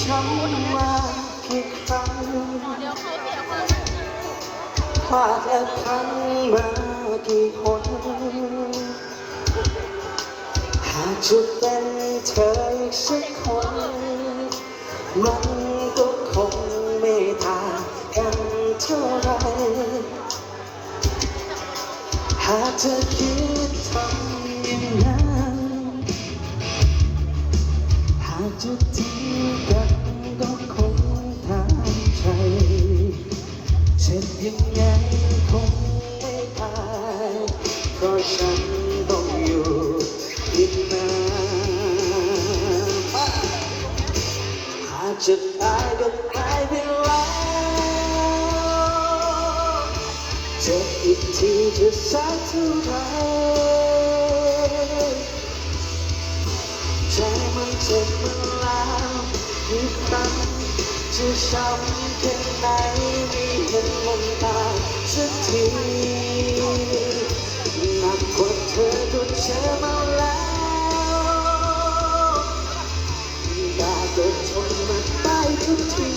ช้ำมากี่ครั้งเดี๋ยวเขาเสียคนพลาดและพลั้งมากี่คนหากจะเป็นเธออีกสักคนมันก็คงไม่ต่างกันเท่าไรหากเธอคิด จะทิ้งกันก็คงทางใจเจ็บยังไงคงไม่ตายเพราะฉันต้องอยู่อีกนานหากจะตายก็ตายไปแล้วเจ็บอีกทีจะสักเท่าไหรใจมันเจ็บมันแล้ว อีกครั้งจะช้ำแค่ไหนไม่เห็นมันตาสักทีหนักกว่าเธอก็เจอมาแล้วอยากจะทนมันได้ทุกที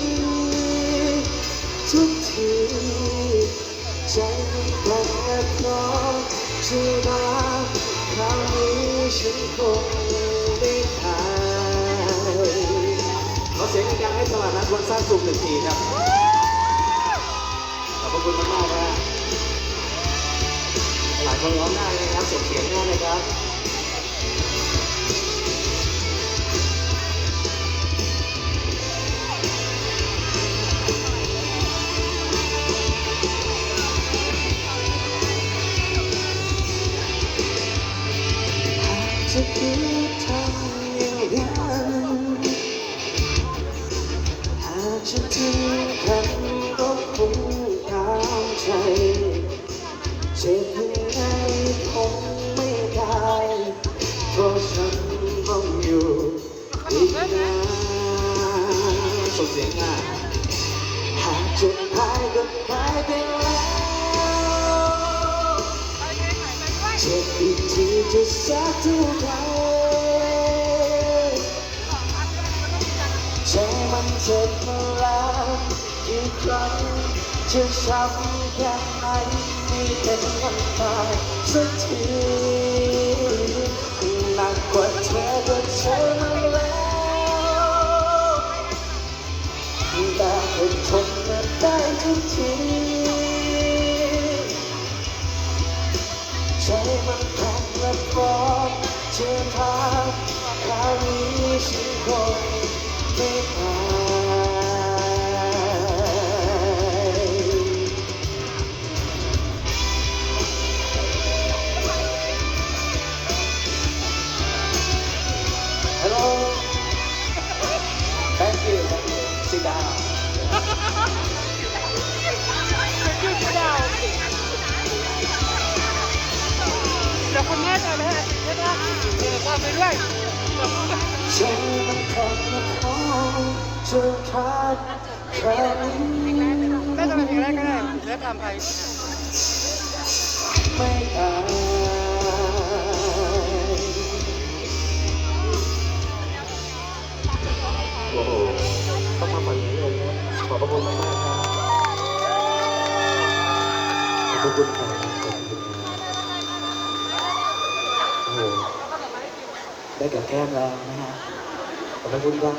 ทุกทีใจมันแปลกเพราะจะรักคราวนี้ฉันคง ดังๆให้ตลาดนัดวันสร้างสุขหนึ่งทีครับ ขอบพระคุณมากๆนะฮะหลายคนร้องได้นะครับส่งเสียงได้นะครับจะคิด เจ็บยังไงคงไม่ได้เพราะฉันต้องอยู่อีกนานส่งเสียงอะหากจะหายก็หายไปแล้วเจ็บอีกทีจะสักเท่าไหรใจมันเจ็บมาแล้วกี่ครั้ง จะช้ำแค่ไหนไม่เป็นวันตายสักทีหนักกว่าเธอก็เจอมาแล้วได้อดทนมาได้ทุกทีใจมันแข็งและพร้อมจะพาคราวนี้ฉันคงไม่ตา ไปด้วยใจมันแข็งและพร้อมจะขาดแค่นี้แม่จะไปเพลงแรกก็ได้แล้วตามไปไม่ตายโอ้โหต้องมาฝันนี้เลยนะขอบพระคุณมากๆครับขอบพระคุณครับขอบคุณครับ โอ้โหได้กั